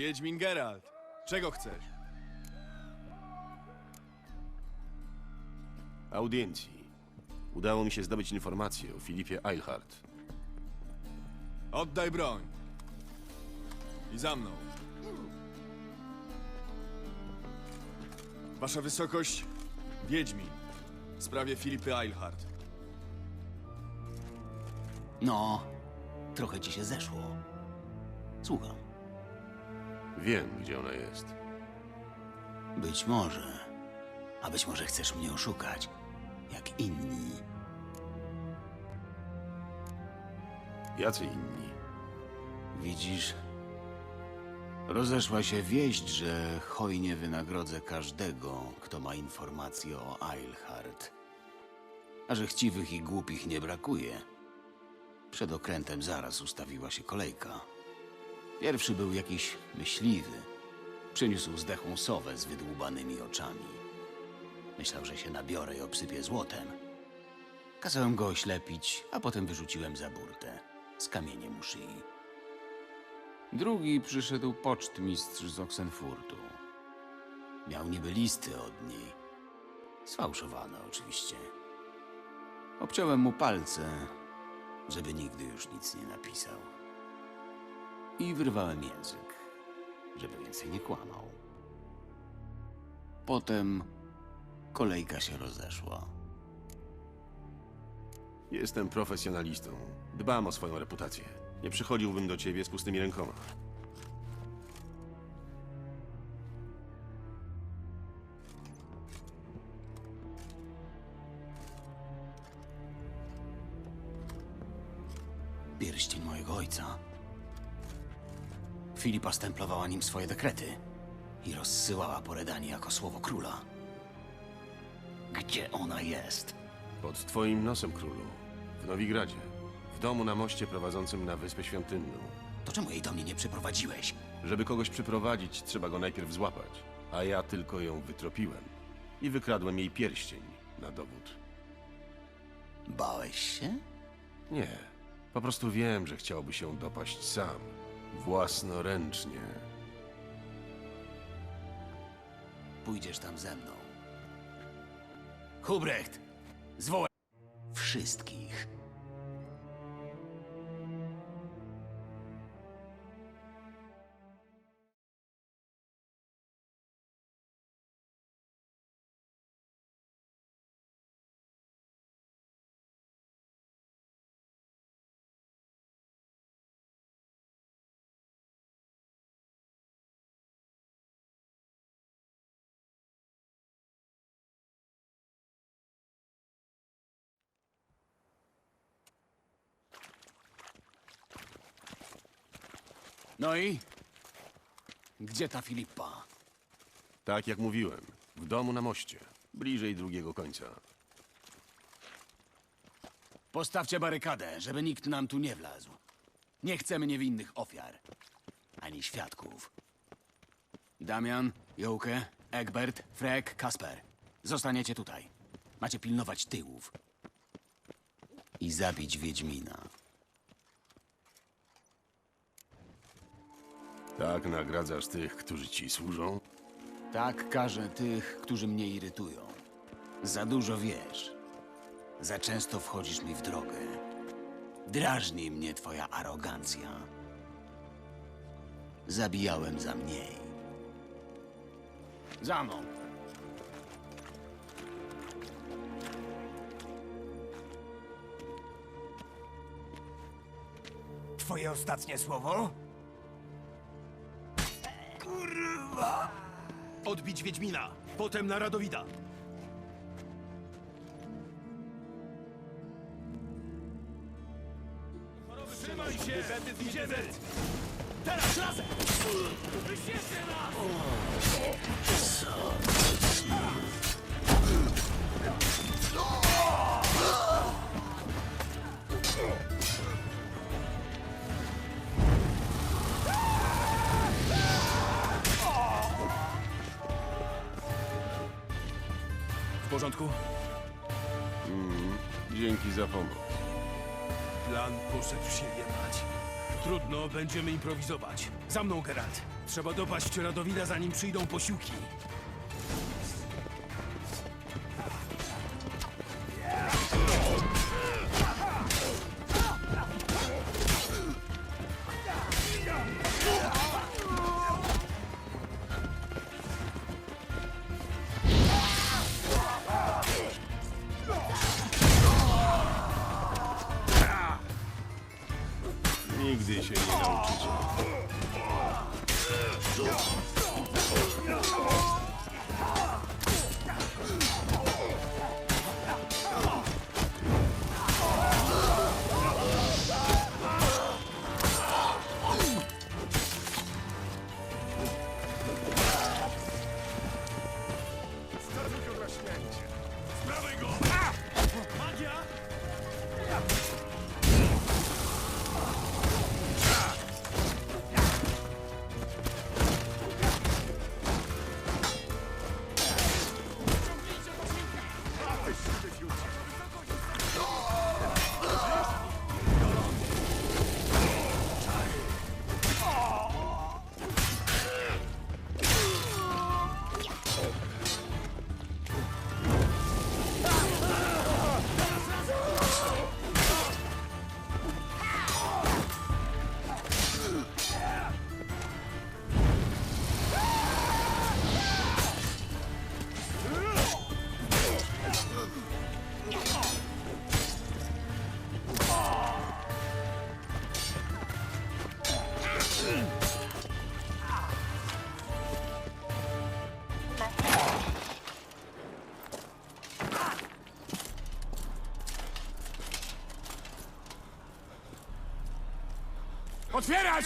Wiedźmin Geralt. Czego chcesz? Audiencji. Udało mi się zdobyć informacje o Filipie Eilhart. Oddaj broń. I za mną. Wasza wysokość, Wiedźmin. W sprawie Filipy Eilhart. No, trochę ci się zeszło. Słucham. Wiem, gdzie ona jest. Być może. A być może chcesz mnie oszukać, jak inni. Jacy inni? Widzisz? Rozeszła się wieść, że hojnie wynagrodzę każdego, kto ma informacje o Eilhart. A że chciwych i głupich nie brakuje. Przed okrętem zaraz ustawiła się kolejka. Pierwszy był jakiś myśliwy. Przyniósł zdechłą sowę z wydłubanymi oczami. Myślał, że się nabiorę i obsypię złotem. Kazałem go oślepić, a potem wyrzuciłem za burtę z kamieniem u szyi. Drugi przyszedł pocztmistrz z Oxenfurtu. Miał niby listy od niej. Sfałszowane oczywiście. Obciąłem mu palce, żeby nigdy już nic nie napisał. I wyrwałem język, żeby więcej nie kłamał. Potem kolejka się rozeszła. Jestem profesjonalistą. Dbam o swoją reputację. Nie przychodziłbym do ciebie z pustymi rękoma. Pierścień mojego ojca. Filipa stemplowała nim swoje dekrety i rozsyłała poredanie jako słowo króla. Gdzie ona jest? Pod twoim nosem, królu. W Nowigradzie. W domu na moście prowadzącym na Wyspę Świątynną. To czemu jej do mnie nie przyprowadziłeś? Żeby kogoś przyprowadzić, trzeba go najpierw złapać. A ja tylko ją wytropiłem. I wykradłem jej pierścień na dowód. Bałeś się? Nie. Po prostu wiem, że chciałby się dopaść sam. Własnoręcznie. Pójdziesz tam ze mną. Hubrecht! Zwołaj wszystkich. No i? Gdzie ta Filipa? Tak jak mówiłem. W domu na moście. Bliżej drugiego końca. Postawcie barykadę, żeby nikt nam tu nie wlazł. Nie chcemy niewinnych ofiar. Ani świadków. Damian, Jołkę, Egbert, Frek, Kasper. Zostaniecie tutaj. Macie pilnować tyłów. I zabić Wiedźmina. Tak nagradzasz tych, którzy ci służą? Tak karzę tych, którzy mnie irytują. Za dużo wiesz. Za często wchodzisz mi w drogę. Drażni mnie twoja arogancja. Zabijałem za mniej. Za mną. Twoje ostatnie słowo? Odbić Wiedźmina, potem na Radowida. Trzymaj się! Idziemy! Teraz razem! Wyświetl W porządku? Dzięki za pomoc. Plan poszedł się jebać. Trudno, będziemy improwizować. Za mną, Geralt. Trzeba dopaść Radowida, zanim przyjdą posiłki. Otwierać!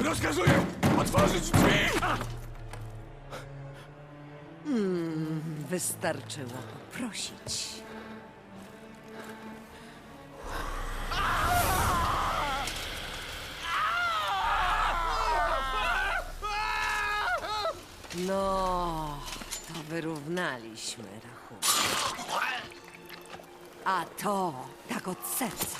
Rozkazuję otworzyć drzwi! Wystarczyło poprosić. No, to wyrównaliśmy rachunek. A to tak od serca.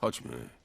Chodźmy.